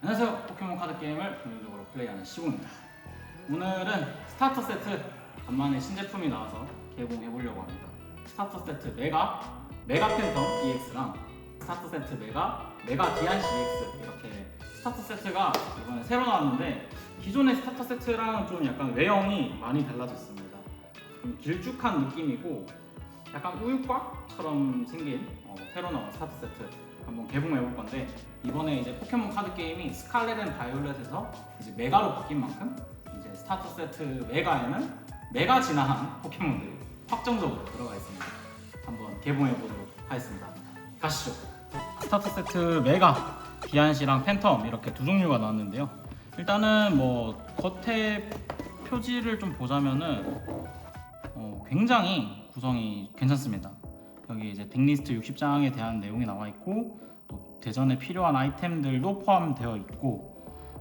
안녕하세요. 포켓몬 카드 게임을 본격적으로 플레이하는 시공입니다. 오늘은 스타터 세트 간만에 신제품이 나와서 개봉해 보려고 합니다. 스타터 세트 메가, 메가 팬텀 EX랑 스타터 세트 메가, 메가 디안시 EX 이렇게 스타터 세트가 이번에 새로 나왔는데 기존의 스타터 세트랑은 좀 약간 외형이 많이 달라졌습니다. 좀 길쭉한 느낌이고 약간 우유곽처럼 생긴 어, 새로 나온 스타터 세트 한번 개봉해 볼 건데 이번에 이제 포켓몬 카드 게임이 스칼렛 앤 바이올렛에서 이제 메가로 바뀐 만큼 이제 스타터 세트 메가에는 메가 진화한 포켓몬들이 확정적으로 들어가 있습니다. 한번 개봉해 보도록 하겠습니다. 가시죠. 스타터 세트 메가 비안시랑 팬텀 이렇게 두 종류가 나왔는데요. 일단은 뭐 겉에 표지를 좀 보자면은 어, 굉장히 구성이 괜찮습니다. 여기 이제 덱리스트 60장에 대한 내용이 나와 있고 또 대전에 필요한 아이템들도 포함되어 있고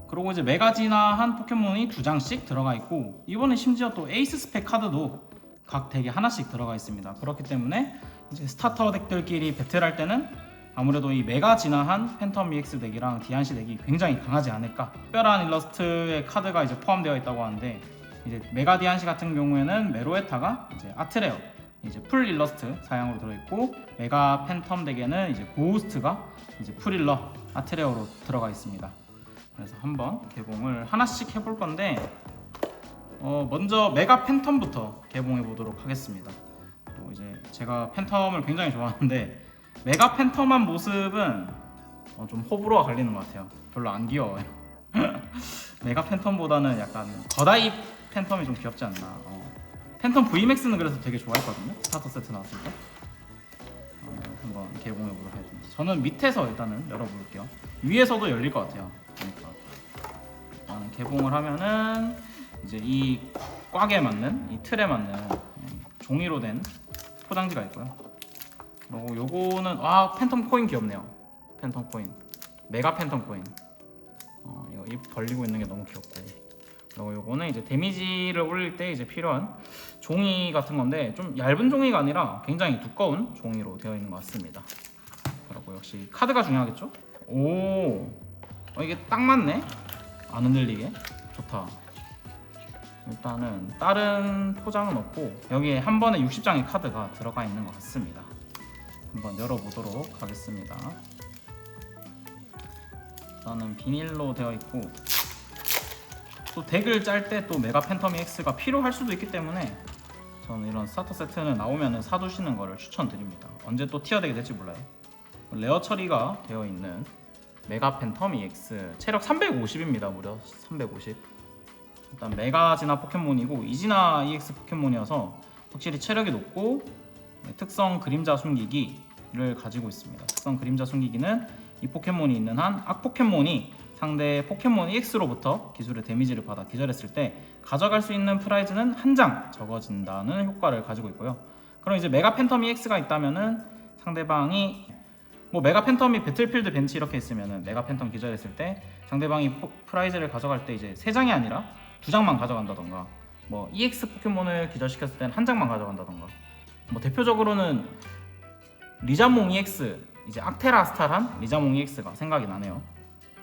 그리고 이제 메가지나 한 포켓몬이 두 장씩 들어가 있고 이번에 심지어 또 에이스 스펙 카드도 각 덱에 하나씩 들어가 있습니다. 그렇기 때문에 이제 스타터 덱들끼리 배틀할 때는 아무래도 이 메가 진화한 팬텀 EX 덱이랑 디안시 덱이 굉장히 강하지 않을까. 특별한 일러스트의 카드가 이제 포함되어 있다고 하는데 이제 메가 디안시 같은 경우에는 메로에타가 이제 아트레어 이제 풀 일러스트 사양으로 들어있고 메가 팬텀 덱에는 이제 고우스트가 이제 풀 일러 아트레어로 들어가 있습니다. 그래서 한번 개봉을 하나씩 해볼 건데 어, 먼저 메가 팬텀부터 개봉해 보도록 하겠습니다. 또 이제 제가 팬텀을 굉장히 좋아하는데 메가 팬텀한 모습은 어, 좀 호불호가 갈리는 것 같아요. 별로 안 귀여워요. 메가 팬텀보다는 약간 거다이 팬텀이 좀 귀엽지 않나. 어. 팬텀 VMAX는 그래서 되게 좋아했거든요. 스타터 세트 나왔을 때. 어, 한번 개봉해 보도록 하겠습니다. 저는 밑에서 일단은 열어볼게요. 위에서도 열릴 것 같아요. 그러니까 일단 개봉을 하면은 이제 이 꽉에 맞는 이 틀에 맞는 음, 종이로 된 포장지가 있고요. 그리고 요거는 아 팬텀 코인 귀엽네요. 팬텀 코인, 메가 팬텀 코인. 어, 이거 입 벌리고 있는 게 너무 귀엽고. 그리고 요거는 이제 데미지를 올릴 때 이제 필요한 종이 같은 건데 좀 얇은 종이가 아니라 굉장히 두꺼운 종이로 되어 있는 것 같습니다. 그리고 역시 카드가 중요하겠죠? 오, 어, 이게 딱 맞네. 안 흔들리게 좋다. 일단은 다른 포장은 없고 여기에 한 번에 60장의 카드가 들어가 있는 것 같습니다. 한번 열어보도록 하겠습니다. 일단은 비닐로 되어 있고 또 덱을 짤 때 또 메가 팬텀 EX가 필요할 수도 있기 때문에 저는 이런 스타터 세트는 나오면 사두시는 거를 추천드립니다. 언제 또 티어 덱이 될지 몰라요. 레어 처리가 되어 있는 메가 팬텀 EX 체력 350입니다. 무려 350. 일단 메가 진화 포켓몬이고 이진화 EX 포켓몬이어서 확실히 체력이 높고 네, 특성 그림자 숨기기를 가지고 있습니다. 특성 그림자 숨기기는 이 포켓몬이 있는 한 악 포켓몬이 상대 포켓몬 EX로부터 기술의 데미지를 받아 기절했을 때 가져갈 수 있는 프라이즈는 한 장 적어진다는 효과를 가지고 있고요. 그럼 이제 메가 팬텀 EX가 있다면은 상대방이 뭐 메가 팬텀이 배틀필드 벤치 이렇게 있으면은 메가 팬텀 기절했을 때 상대방이 포- 프라이즈를 가져갈 때 이제 세 장이 아니라 두 장만 가져간다던가 뭐 EX 포켓몬을 기절시켰을 때는 한 장만 가져간다던가 뭐 대표적으로는 리자몽 EX 이제 악테라스탈한 리자몽 EX가 생각이 나네요.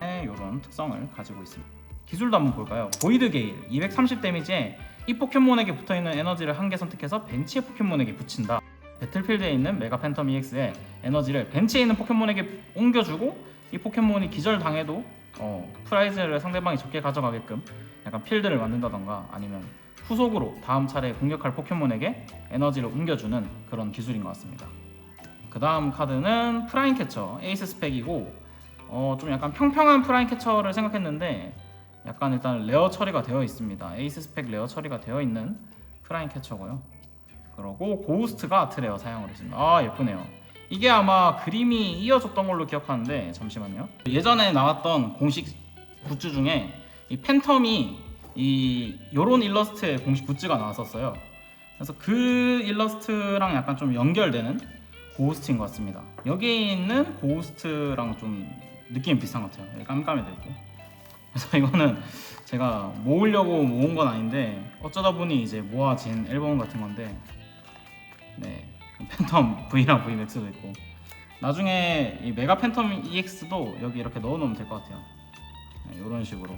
이런 특성을 가지고 있습니다. 기술도 한번 볼까요? 보이드 게일 230 데미지에 이 포켓몬에게 붙어있는 에너지를 한 개 선택해서 벤치의 포켓몬에게 붙인다. 배틀필드에 있는 메가 팬텀 EX의 에너지를 벤치에 있는 포켓몬에게 옮겨주고 이 포켓몬이 기절당해도 어, 프라이즈를 상대방이 적게 가져가게끔 약간 필드를 만든다던가 아니면 후속으로 다음 차례 공격할 포켓몬에게 에너지를 옮겨주는 그런 기술인 것 같습니다. 그 다음 카드는 프라인 캐처 에이스 스펙이고 어, 좀 약간 평평한 프라인 캐처를 생각했는데 약간 일단 레어 처리가 되어 있습니다. 에이스 스펙 레어 처리가 되어 있는 프라인 캐처고요. 그리고 고우스트가 아트레어 사용을 했습니다. 아 예쁘네요. 이게 아마 그림이 이어졌던 걸로 기억하는데 잠시만요. 예전에 나왔던 공식 굿즈 중에 이 팬텀이 이 요런 일러스트의 공식 굿즈가 나왔었어요. 그래서 그 일러스트랑 약간 좀 연결되는 고우스트인 것 같습니다. 여기 있는 고우스트랑 좀 느낌이 비슷한 것 같아요. 여기 깜깜해져 있고. 그래서 이거는 제가 모으려고 모은 건 아닌데 어쩌다 보니 이제 모아진 앨범 같은 건데 네 팬텀 V랑 VMAX도 있고 나중에 이 메가 팬텀 EX도 여기 이렇게 넣어놓으면 될 것 같아요. 이런 식으로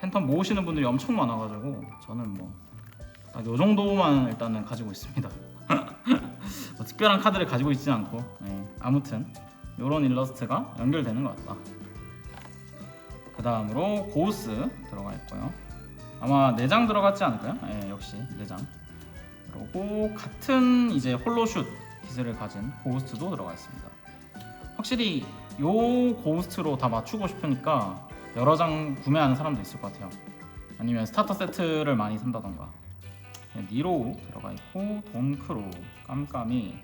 팬텀 모으시는 분들이 엄청 많아가지고 저는 뭐딱요 정도만 일단은 가지고 있습니다. 뭐 특별한 카드를 가지고 있지는 않고 예, 아무튼 이런 일러스트가 연결되는 것 같다. 그 다음으로 고우스 들어가 있고요. 아마 4장 들어갔지 않을까요? 예, 역시 4장. 그리고 같은 이제 홀로슛 기술을 가진 고우스트도 들어가 있습니다. 확실히 요 고우스트로 다 맞추고 싶으니까 여러 장 구매하는 사람도 있을 것 같아요. 아니면 스타터 세트를 많이 산다던가. 네, 니로우 들어가 있고 돈크로 깜깜이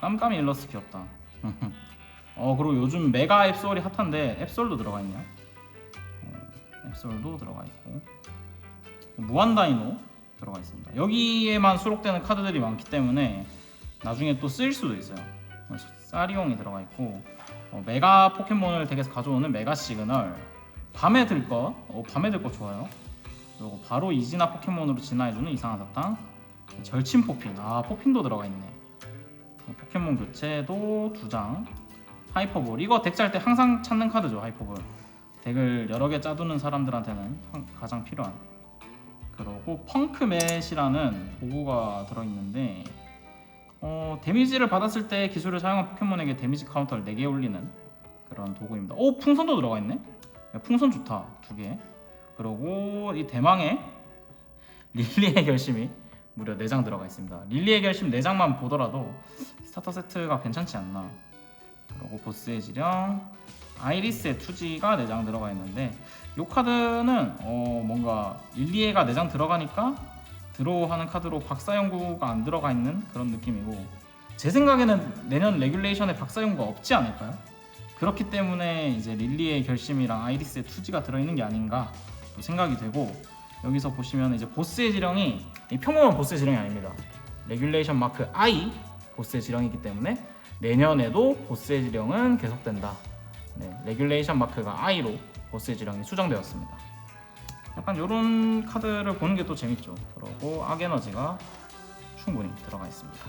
깜깜이 일러스트 귀엽다. 어 그리고 요즘 메가 앱솔이 핫한데 앱솔도 들어가 있네요. 어, 앱솔도 들어가 있고 무한 다이노 들어가 있습니다. 여기에만 수록되는 카드들이 많기 때문에 나중에 또 쓰일 수도 있어요. 사리용이 들어가 있고 어, 메가 포켓몬을 덱에서 가져오는 메가 시그널 밤에 들 것, 어, 밤에 들것 좋아요. 그리고 바로 이진화 포켓몬으로 진화해주는 이상한 사탕 절친 포핀, 아 포핀도 들어가 있네. 어, 포켓몬 교체도 두 장. 하이퍼볼 이거 덱 짤 때 항상 찾는 카드죠 하이퍼볼. 덱을 여러 개 짜두는 사람들한테는 한- 가장 필요한. 그리고 펑크맷이라는 도구가 들어있는데 어, 데미지를 받았을 때 기술을 사용한 포켓몬에게 데미지 카운터를 4개 올리는 그런 도구입니다. 오 풍선도 들어가 있네. 야, 풍선 좋다 두 개. 그리고 이 대망의 릴리의 결심이 무려 4장 들어가 있습니다. 릴리의 결심 4장만 보더라도 스타터 세트가 괜찮지 않나. 그리고 보스의 지령, 아이리스의 투지가 4장 들어가 있는데 이 카드는 어, 뭔가 릴리에가 4장 들어가니까 드로우하는 카드로 박사연구가 안 들어가 있는 그런 느낌이고 제 생각에는 내년 레귤레이션에 박사연구가 없지 않을까요? 그렇기 때문에 이제 릴리의 결심이랑 아이리스의 투지가 들어있는 게 아닌가 또 생각이 되고 여기서 보시면 이제 보스의 지령이 이 평범한 보스의 지령이 아닙니다. 레귤레이션 마크 I 보스의 지령이기 때문에 내년에도 보스의 지령은 계속된다. 네, 레귤레이션 마크가 I로 보스의 지령이 수정되었습니다. 약간 이런 카드를 보는 게 또 재밌죠. 그리고 악에너지가 충분히 들어가 있습니다.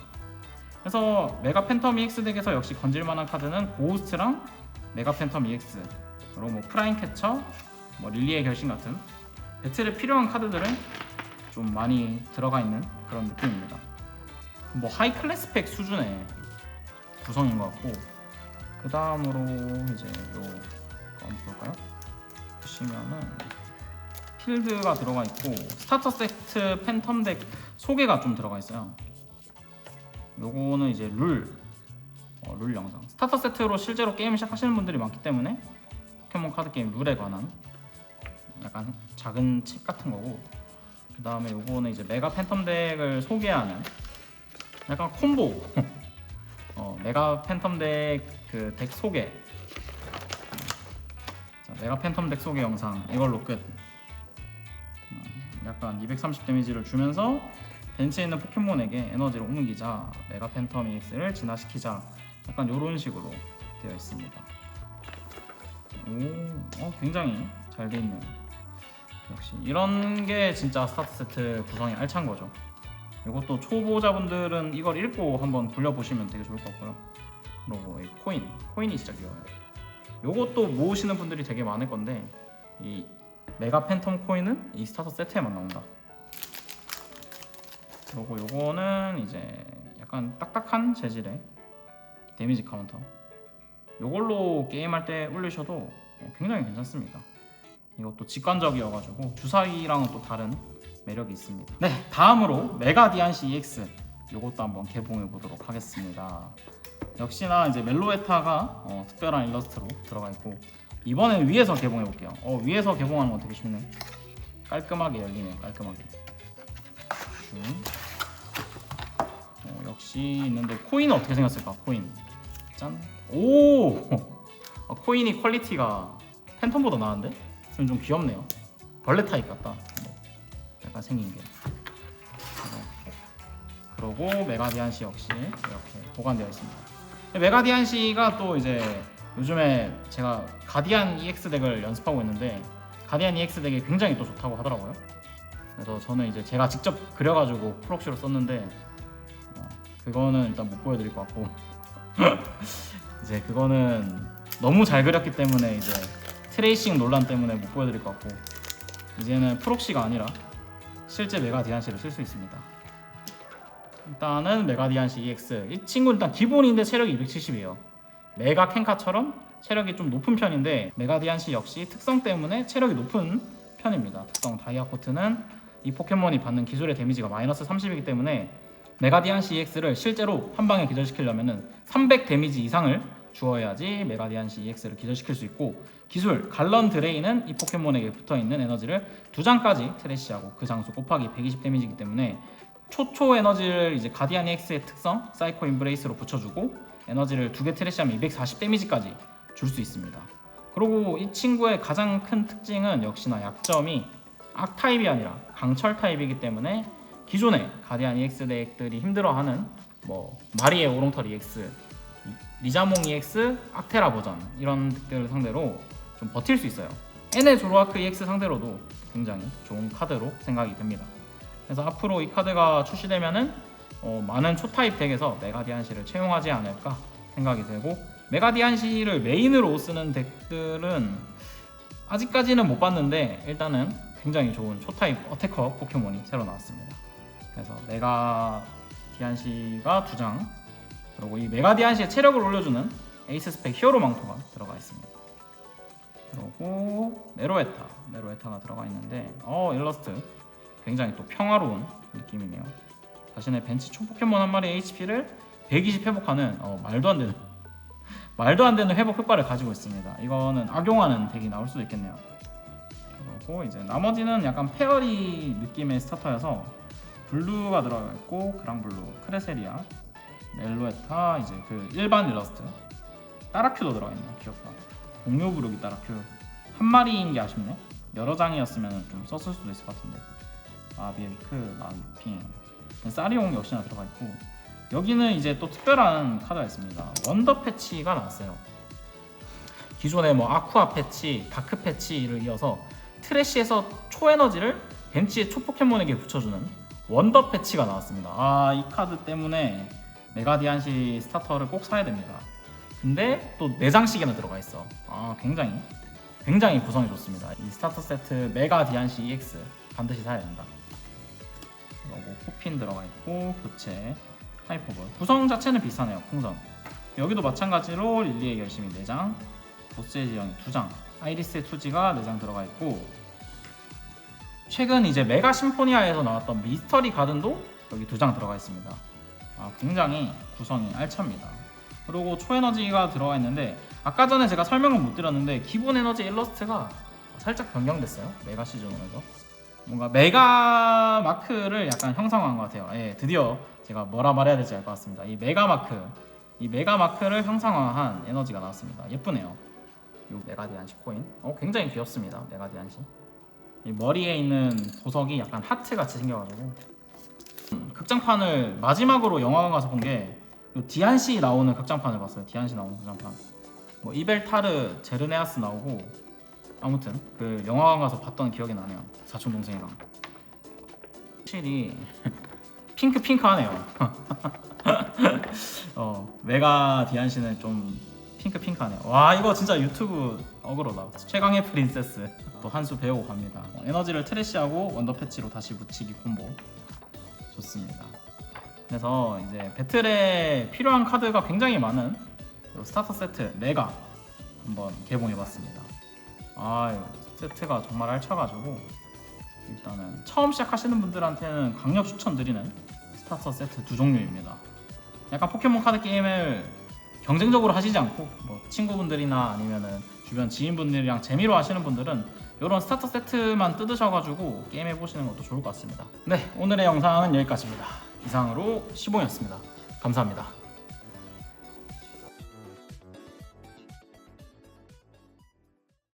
그래서 메가 팬텀 EX 덱에서 역시 건질만한 카드는 고우스트랑 메가 팬텀 EX 그리고 뭐 프라임 캐쳐, 뭐 릴리의 결심 같은 배틀에 필요한 카드들은 좀 많이 들어가 있는 그런 느낌입니다. 뭐 하이 클래스 팩 수준의 구성인 것 같고 그 다음으로 이제 요 한번 볼까요? 보시면은 필드가 들어가 있고 스타터 세트 팬텀 덱 소개가 좀 들어가 있어요. 요거는 이제 룰, 어, 룰 영상. 스타터 세트로 실제로 게임을 시작하시는 분들이 많기 때문에 포켓몬 카드 게임 룰에 관한 약간 작은 책 같은 거고 그 다음에 요거는 이제 메가 팬텀 덱을 소개하는 약간 콤보 어, 메가 팬텀 덱그 덱 소개. 자, 메가 팬텀 덱 소개 영상. 이걸로 끝. 음, 약간 230 데미지를 주면서 벤치에 있는 포켓몬에게 에너지를 옮기자. 메가 팬텀 EX를 진화시키자. 약간 이런 식으로 되어 있습니다. 오, 어, 굉장히 잘 돼 있는 역시 이런 게 진짜 스타트 세트 구성이 알찬 거죠. 이것도 초보자분들은 이걸 읽고 한번 돌려보시면 되게 좋을 것 같고요. 그리고 이 코인, 코인이 진짜 귀여워요. 이것도 모으시는 분들이 되게 많을 건데 이 메가 팬텀 코인은 이 스타터 세트에만 나온다. 그리고 요거는 이제 약간 딱딱한 재질의 데미지 카운터. 요걸로 게임할 때 올리셔도 어, 굉장히 괜찮습니다. 이것도 직관적이어가지고 주사위랑은 또 다른 매력이 있습니다. 네, 다음으로 메가디안시 EX 이것도 한번 개봉해 보도록 하겠습니다. 역시나 이제 멜로에타가 어, 특별한 일러스트로 들어가 있고 이번엔 위에서 개봉해 볼게요. 어, 위에서 개봉하는 건 되게 쉽네. 깔끔하게 열리네요. 깔끔하게. 쭉. 어, 역시 있는데 코인은 어떻게 생겼을까? 코인. 짠. 오. 어, 코인이 퀄리티가 팬텀보다 나은데? 좀, 좀 귀엽네요. 벌레 타입 같다. 뭐, 약간 생긴 게. 그리고, 그리고 메가디안시 역시 이렇게 보관되어 있습니다. 메가디안시가 또 이제 요즘에 제가 가디안 EX 덱을 연습하고 있는데 가디안 EX 덱이 굉장히 또 좋다고 하더라고요. 그래서 저는 이제 제가 직접 그려가지고 프록시로 썼는데 어, 그거는 일단 못 보여드릴 것 같고 이제 그거는 너무 잘 그렸기 때문에 이제 트레이싱 논란 때문에 못 보여드릴 것 같고 이제는 프록시가 아니라 실제 메가디안시를 쓸 수 있습니다. 일단은 메가디안시 EX 이 친구 일단 기본인데 체력이 270이에요. 메가 캔카처럼 체력이 좀 높은 편인데 메가디안시 역시 특성 때문에 체력이 높은 편입니다. 특성 다이아코트는 이 포켓몬이 받는 기술의 데미지가 마이너스 30이기 때문에 메가디안시 EX를 실제로 한 방에 기절시키려면은 300 데미지 이상을 주어야지 메가디안시 EX를 기절시킬 수 있고 기술 갈런 드레이는 이 포켓몬에게 붙어 있는 에너지를 두 장까지 트래시하고 그 장수 곱하기 120 데미지이기 때문에 초초 에너지를 이제 가디안 EX의 특성 사이코 인브레이스로 붙여주고 에너지를 두 개 트래시하면 240 데미지까지 줄 수 있습니다. 그리고 이 친구의 가장 큰 특징은 역시나 약점이 악 타입이 아니라 강철 타입이기 때문에 기존의 가디안 EX 덱들이 힘들어하는 뭐 마리의 오롱털 EX, 리자몽 EX, 악테라 버전 이런 덱들을 상대로 좀 버틸 수 있어요. N의 조로아크 EX 상대로도 굉장히 좋은 카드로 생각이 됩니다. 그래서 앞으로 이 카드가 출시되면은 어, 많은 초타입 덱에서 메가디안시를 채용하지 않을까 생각이 되고 메가디안시를 메인으로 쓰는 덱들은 아직까지는 못 봤는데 일단은 굉장히 좋은 초타입 어태커 포켓몬이 새로 나왔습니다. 그래서 메가디안시가 두 장, 그리고 이 메가디안시의 체력을 올려주는 에이스 스펙 히어로 망토가 들어가 있습니다. 그리고 메로에타, 메로에타가 들어가 있는데 어 일러스트 굉장히 또 평화로운 느낌이네요. 자신의 벤치 초 포켓몬 한 마리 HP를 120 회복하는 어, 말도 안 되는 말도 안 되는 회복 효과를 가지고 있습니다. 이거는 악용하는 덱이 나올 수도 있겠네요. 그리고 이제 나머지는 약간 페어리 느낌의 스타터여서 블루가 들어가 있고 그랑블루, 크레세리아, 멜로에타 이제 그 일반 일러스트 따라큐도 들어가 있네요. 귀엽다. 공룡 부르기 따라큐 한 마리인 게 아쉽네. 여러 장이었으면 좀 썼을 수도 있을 것 같은데. 아비에크, 라이핑, 사리옹 역시나 들어가 있고 여기는 이제 또 특별한 카드가 있습니다. 원더 패치가 나왔어요. 기존에 뭐 아쿠아 패치, 다크 패치를 이어서 트래시에서 초에너지를 벤치의 초 포켓몬에게 붙여주는 원더 패치가 나왔습니다. 아, 이 카드 때문에 메가디안시 스타터를 꼭 사야 됩니다. 근데 또 4장씩이나 들어가 있어. 아, 굉장히 굉장히 구성이 좋습니다. 이 스타터 세트 메가 디안시 EX 반드시 사야 된다. 그리고 코핀 들어가 있고 교체 하이퍼볼 구성 자체는 비슷하네요 풍선 여기도 마찬가지로 릴리의 결심이 4장 보스의 지형이 2장 아이리스의 투지가 4장 들어가 있고 최근 이제 메가 심포니아에서 나왔던 미스터리 가든도 여기 2장 들어가 있습니다 아, 굉장히 구성이 알찹니다 그리고 초에너지가 들어가 있는데 아까 전에 제가 설명을 못 드렸는데 기본 에너지 일러스트가 살짝 변경됐어요 메가 시즌에서 뭔가 메가 마크를 약간 형상화한 것 같아요. 예, 드디어 제가 뭐라 말해야 될지 알 것 같습니다. 이 메가 마크, 이 메가 마크를 형상화한 에너지가 나왔습니다. 예쁘네요. 요 메가디안시 코인, 어 굉장히 귀엽습니다. 메가디안시. 이 머리에 있는 보석이 약간 하트 같이 생겨가지고 음, 극장판을 마지막으로 영화관 가서 본 게 디안시 나오는 극장판을 봤어요. 디안시 나오는 극장판. 뭐 이벨타르 제르네아스 나오고 아무튼 그 영화관 가서 봤던 기억이 나네요. 사촌 동생이랑. 확실히 핑크 핑크하네요. 어 메가 디안 씨는 좀 핑크 핑크하네요. 와 이거 진짜 유튜브 어그로다. 최강의 프린세스 또 한 수 배우고 갑니다. 어, 에너지를 트래시하고 원더 패치로 다시 붙이기 콤보 좋습니다. 그래서 이제 배틀에 필요한 카드가 굉장히 많은 요 스타터 세트 메가 한번 개봉해봤습니다. 아 세트가 정말 알차가지고 일단은 처음 시작하시는 분들한테는 강력 추천드리는 스타터 세트 두 종류입니다. 약간 포켓몬 카드 게임을 경쟁적으로 하시지 않고 뭐 친구분들이나 아니면은 주변 지인분들이랑 재미로 하시는 분들은 이런 스타터 세트만 뜯으셔가지고 게임 해보시는 것도 좋을 것 같습니다. 네 오늘의 영상은 여기까지입니다. 이상으로 시봉이었습니다. 감사합니다.